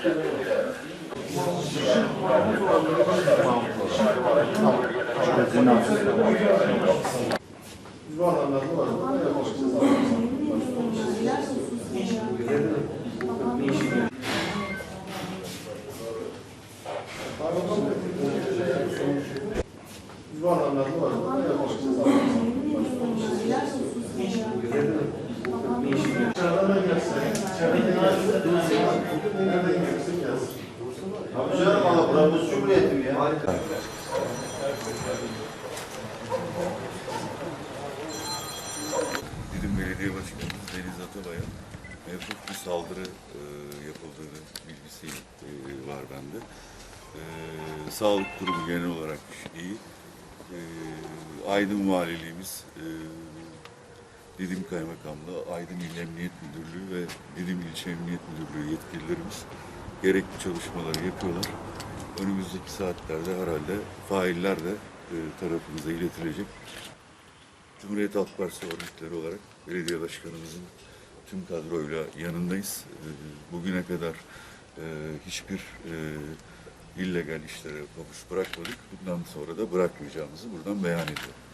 Bu anlamda bu arada yapmışız. Tabii canım ama buramız cumhuriyetim ya. Didim Belediye Başkanımız Deniz Atabay'a mevcut bir saldırı e, yapıldığını bilgisi e, var bende. E, sağlık durumu genel olarak iyi. E, Aydın Valiliğimiz, e, Didim Kaymakamlığı, Aydın İl Emniyet Müdürlüğü ve Didim İlçe Emniyet Müdürlüğü yetkililerimiz gerekli çalışmaları yapıyorlar. Önümüzdeki saatlerde herhalde failler de e, tarafımıza iletilecek. Cumhuriyet Halk Partisi örgütleri olarak belediye başkanımızın tüm kadroyla yanındayız. Ee, Bugüne kadar e, hiçbir e, illegal işlere pabuç bırakmadık. Bundan sonra da bırakmayacağımızı buradan beyan ediyorum.